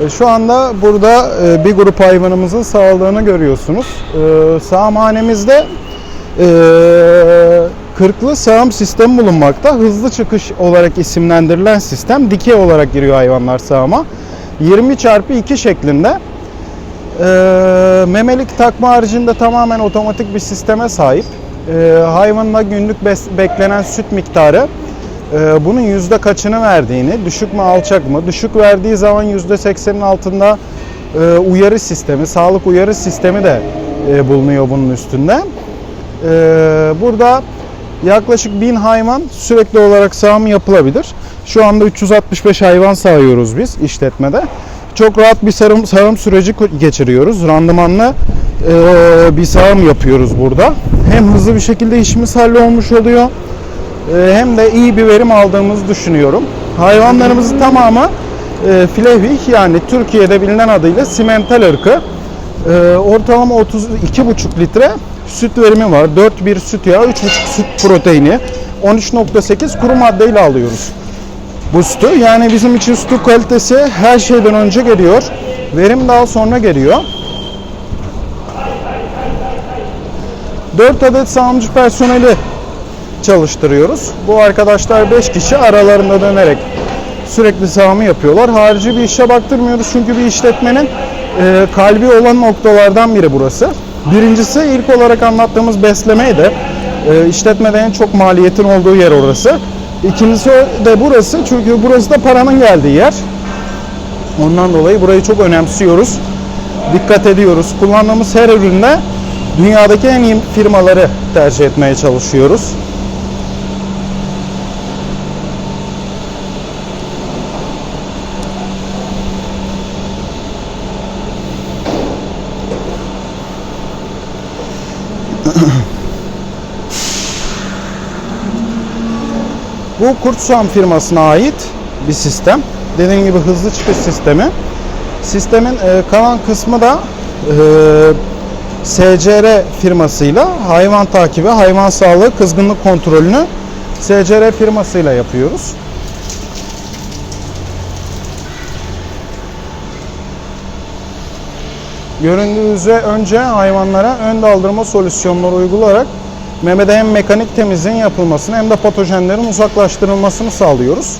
E, Şu anda burada e, bir grup hayvanımızın sağlığını görüyorsunuz. E, Sağımhanemizde kırklı sağım sistemi bulunmakta. Hızlı çıkış olarak isimlendirilen sistem dikey olarak giriyor hayvanlar sağıma. 20 çarpı 2 şeklinde. Memelik takma haricinde tamamen otomatik bir sisteme sahip. Hayvanla günlük beklenen süt miktarı e, bunun yüzde kaçını verdiğini, düşük mü alçak mı, düşük verdiği zaman yüzde seksenin altında e, uyarı sistemi, sağlık uyarı sistemi de e, bulunuyor bunun üstünde. E, burada yaklaşık 1000 hayvan sürekli olarak sağım yapılabilir. Şu anda 365 hayvan sağıyoruz biz işletmede. Çok rahat bir sarım, sağım süreci geçiriyoruz. Randımanlı e, bir sağım yapıyoruz burada. Hem hızlı bir şekilde işimiz hallolmuş oluyor hem de iyi bir verim aldığımızı düşünüyorum. Hayvanlarımızın tamamı e, Flevih yani Türkiye'de bilinen adıyla simental ırkı. E, ortalama 32,5 litre süt verimi var. 4 bir süt yağı, 3,5 süt proteini, 13.8 kuru maddeyle alıyoruz bu sütü. Yani bizim için sütü kalitesi her şeyden önce geliyor. Verim daha sonra geliyor. 4 adet sağımcı personeli çalıştırıyoruz. Bu arkadaşlar 5 kişi aralarında dönerek sürekli sağımı yapıyorlar. Harici bir işe baktırmıyoruz çünkü bir işletmenin e, kalbi olan noktalardan biri burası. Birincisi ilk olarak anlattığımız beslemeydi. E, işletmede en çok maliyetin olduğu yer orası. İkincisi de burası çünkü burası da paranın geldiği yer. Ondan dolayı burayı çok önemsiyoruz. Dikkat ediyoruz. Kullandığımız her üründe dünyadaki en iyi firmaları tercih etmeye çalışıyoruz. Bu Kurtsan firmasına ait bir sistem. Dediğim gibi hızlı çıkış sistemi. Sistemin e, kalan kısmı da e, SCR firmasıyla hayvan takibi, hayvan sağlığı, kızgınlık kontrolünü SCR firmasıyla yapıyoruz. Göründüğü önce hayvanlara ön daldırma solüsyonları uygulayarak memede hem mekanik temizliğin yapılmasını hem de patojenlerin uzaklaştırılmasını sağlıyoruz.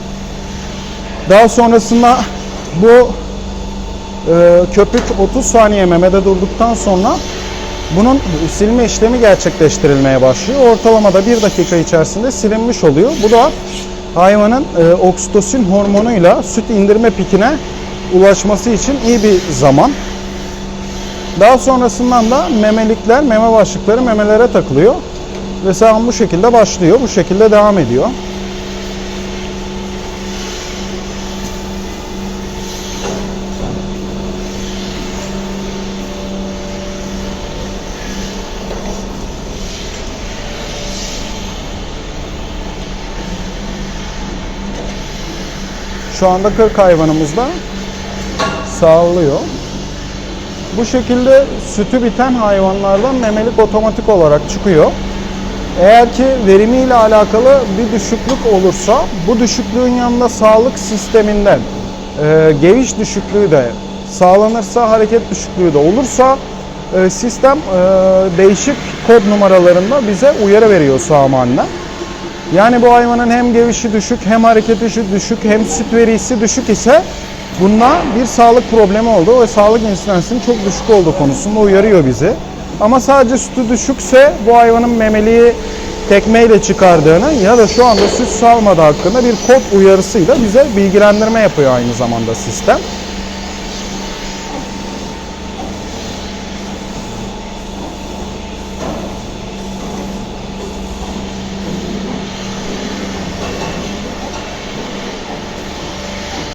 Daha sonrasında bu e, köpük 30 saniye memede durduktan sonra bunun silme işlemi gerçekleştirilmeye başlıyor. Ortalamada 1 dakika içerisinde silinmiş oluyor. Bu da hayvanın e, oksitosin hormonuyla süt indirme pikine ulaşması için iyi bir zaman. Daha sonrasından da memelikler, meme başlıkları memelere takılıyor. Ve sağım bu şekilde başlıyor. Bu şekilde devam ediyor. Şu anda 40 hayvanımız da sağlıyor. Bu şekilde sütü biten hayvanlardan memelik otomatik olarak çıkıyor. Eğer ki verimiyle alakalı bir düşüklük olursa bu düşüklüğün yanında sağlık sisteminden e, geviş düşüklüğü de sağlanırsa hareket düşüklüğü de olursa e, sistem e, değişik kod numaralarında bize uyarı veriyor sağmanla. Yani bu hayvanın hem gevişi düşük hem hareketi düşük hem süt verisi düşük ise bunda bir sağlık problemi oldu ve sağlık insidansının çok düşük olduğu konusunda uyarıyor bizi. Ama sadece sütü düşükse bu hayvanın memeliği tekmeyle çıkardığını ya da şu anda süt salmadığı hakkında bir kod uyarısıyla bize bilgilendirme yapıyor aynı zamanda sistem.